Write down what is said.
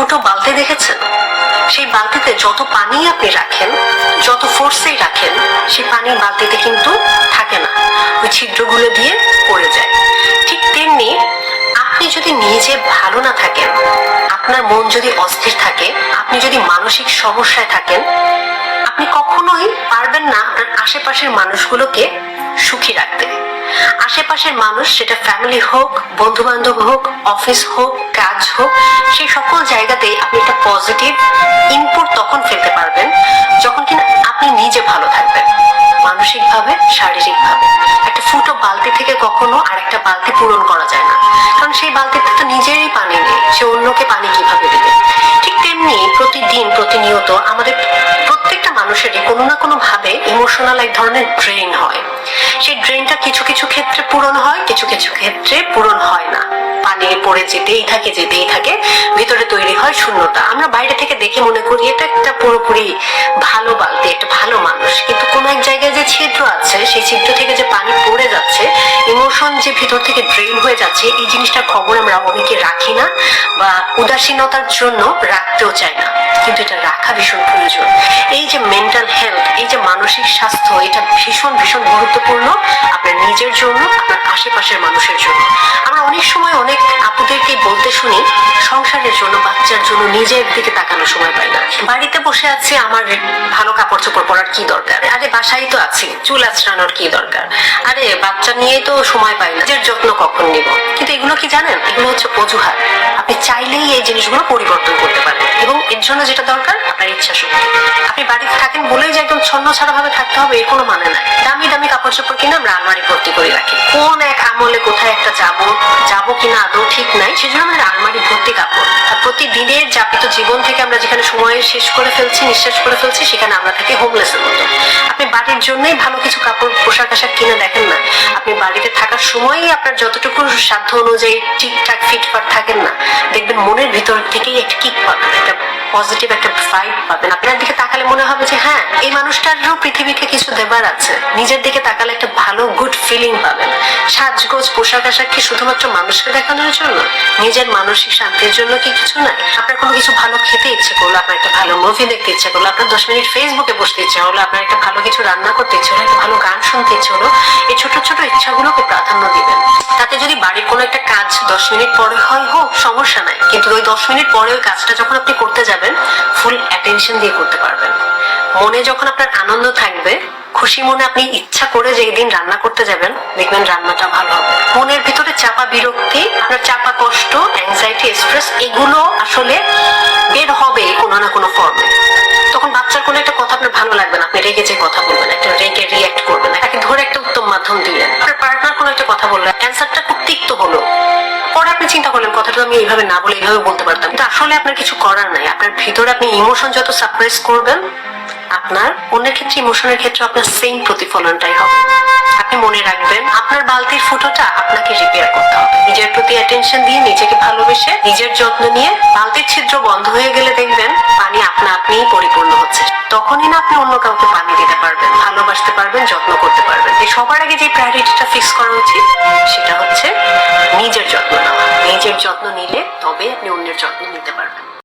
ফুটো বালতি দেখেছেন? সেই বালতিতে যত পানি আপনি রাখেন, যত ফোর্সেই রাখেন, সেই পানি বালতিতে কিন্তু থাকে না। ওই ছিদ্রগুলো দিয়ে পড়ে যায়। ঠিক তেমনি আপনি যদি নিজে ভালো না থাকেন, আপনার মন যদি অস্থির থাকে, আপনি যদি মানসিক সমস্যায় থাকেন, আপনি কখনোই পারবেন না আপনার আশেপাশের মানুষগুলোকে সুখী রাখতে। আশেপাশের মানুষ, সেটা ফ্যামিলি হোক বন্ধু বান্ধব হোক অফিস হোক কাজ হোক সেই সকল জায়গাতেই আপনি একটা পজিটিভ ইনপুট তখন ফেলতে পারবেন, যখন কিনা আপনি নিজে ভালো থাকবেন, মানসিকভাবে, শারীরিকভাবে। একটা ফুটো বালতি থেকে কখনো আরেকটা বালতি পূরণ করা যায় না, কারণ সেই বালতিতে তো নিজেরই পানি নেই, সে অন্যকে পানি কীভাবে দেবে? ঠিক তেমনি প্রতিদিন, প্রতিনিয়ত আমাদের প্রত্যেকটা মানুষেরই কোনো না কোনো ভাবে ইমোশনাল এক ধরনের ড্রেন হয়। সেই ড্রেনটা কিছু কিছু ক্ষেত্রে পূরণ হয়, কিছু কিছু ক্ষেত্রে পূরণ হয় না। পানি পড়ে যেতেই থাকে যেতেই থাকে, ভিতরে তৈরি হয় শূন্যতা। আমরা বাইরে থেকে দেখে মনে করি, এটা একটা পুরোপুরি ছিদ্র আছে, সেই ছিদ্র থেকে যে পানি পড়ে যাচ্ছে ইমোশন যে ভিতর থেকে ড্রেন হয়ে যাচ্ছে, এই জিনিসটার খবর আমরা অনেকে রাখি না বা উদাসীনতার জন্য রাখতেও চাই না। কিন্তু এটা রাখা ভীষণ প্রয়োজন। এই যে মেন্টাল হেলথ এই যে মানসিক স্বাস্থ্য, এটা ভীষণ ভীষণ গুরুত্বপূর্ণ আপনার নিজের জন্য, আপনার আশেপাশের মানুষের জন্য। আমরা অনেক সময় অনেক আপুদেরকে বলতে শুনি, সংসারের জন্য, বাচ্চার জন্য, নিজের দিকে তাকানোর সময় বাড়িতে বসে আছি, আমার ভালো কাপড় চোপড় পরার কি দরকার? আরে বাসায় তো আছি, চুল আছড়ানোর কি দরকার? আরে বাচ্চা নিয়ে তো সময় পাই না নিজের যত্ন কখন নিব? কিন্তু এগুলো কি জানেন? এগুলো হচ্ছে অজুহাত। আপনি চাইলেই এই জিনিসগুলো পরিবর্তন করতে পারেন। এর জন্য যেটা দরকার, আপনার ইচ্ছা শক্তি আপনি বাড়িতে থাকেন বলেই যে একদম ছন্ন ছাড়া ভাবে থাকতে হবে, এর কোনো মানে নাই। দামি দামি কাপড় চোপড় কিনে আমরা আলমারি ভর্তি করে রাখি। কোন এক আমলে কোথায় একটা যাব যাব কিনা আদৌ ঠিক নাই, সেজন্য আমাদের আলমারি ভর্তি কাপড়। আর প্রতিদিনের যাপিত জীবন থেকে আমরা যেখানে সময় শেষ করে ফেলছি, নিঃশ্বাস করে ফেলছি, সেখানে আমরা থাকি হোমলেসের মতো। আপনি বাড়ির জন্যই ভালো কিছু কাপড়, পোশাক আশাক কিনে দেখেন না। আপনি বাড়িতে থাকার সময়ই আপনার যতটুকু সাধ্য অনুযায়ী ঠিকঠাক ফিটফাট থাকেন না। দেখবেন মনের ভিতর থেকেই একটা কিক পাবেন, একটা পজিটিভ একটা ফাইট পাবেন। আপনার দিকে তাকালে মনে হবে যে হ্যাঁ এই মানুষটারও পৃথিবীকে কিছু দেবার আছে। নিজের দিকে তাকালে একটা ভালো গুড ফিলিং পাবেন। সাজগোজ, পোশাক আশাক কি শুধুমাত্র মানুষকে দেখানোর জন্য? নিজের মানসিক শান্তির জন্য কি কিছু নাই আপনার কোনো কিছু ভালো খেতে ইচ্ছে করল, আপনার একটা ভালো মুভি দেখতে ইচ্ছে করল, আপনার দশ মিনিট ফেসবুকে বসতে ইচ্ছে হলো, আপনার একটা ভালো কিছু রান্না করতে ইচ্ছে হলো, একটা ভালো গান শুনতে ইচ্ছে হলো, এই ছোট ছোট ইচ্ছাগুলোকে প্রাধান্য দিবেন। তাতে যদি বাড়ির কোনো একটা কাজ দশ মিনিট পরে হয়, হোক, সমস্যা নাই। কিন্তু ওই দশ মিনিট পরে ওই কাজটা যখন আপনি করতে যাবেন ফুল অ্যাটেনশন দিয়ে করতে পারবেন। মনে যখন আপনার আনন্দ থাকবে, খুশি মনে আপনি ইচ্ছা করে যে দিন রান্না করতে যাবেন, দেখবেন রান্নাটা ভালো হবে। মনের ভিতরে চাপা বিরক্তি, আপনার চাপা কষ্ট অ্যাংজাইটি স্ট্রেস এগুলো আসলে বের হবে কোনো না কোনো ফর্মে তখন বাচ্চার কোনো একটা কথা আপনার ভালো লাগবে না, আপনি রেগে যে কথা বলবেন, একটা রেগে রিয়াক্ট করবেন, তাকে ধরে একটা উত্তম মাধ্যম দিলেন। আপনার পার্টনার কোনো একটা কথা বললেন অ্যান্সারটা খুব তিক্ত হলো। আপনি চিন্তা করলেন, কথাটা আমি এইভাবে না বলে এইভাবে বলতে পারতাম। কিন্তু আসলে আপনার কিছু করার নাই। আপনার ভিতরে আপনি ইমোশন যত সাপ্রেস করবেন, আপনার অন্যের ক্ষেত্রে ইমোশনের ক্ষেত্রে আপনার সেম প্রতিফলনটাই হবে। আপনি মনে রাখবেন, আপনার বালতির ফুটোটা আপনাকে রিপেয়ার করতে হবে। নিজের প্রতি অ্যাটেনশন দিয়ে নিজেকে ভালোবেসে নিজের যত্ন নিয়ে বালতির ছিদ্র বন্ধ হয়ে গেলে দেখবেন, পানি আপনা আপনিই পরিপূর্ণ হচ্ছে। তখনই না আপনি অন্য কাউকে পানি দিতে পারবেন, ভালোবাসতে পারবেন, যত্ন করতে পারবেন। এই সবার আগে যে প্রায়োরিটিটা ফিক্স করা উচিত, সেটা হচ্ছে নিজের যত্ন নেওয়া। নিজের যত্ন নিলে তবে আপনি অন্যের যত্ন নিতে পারবেন।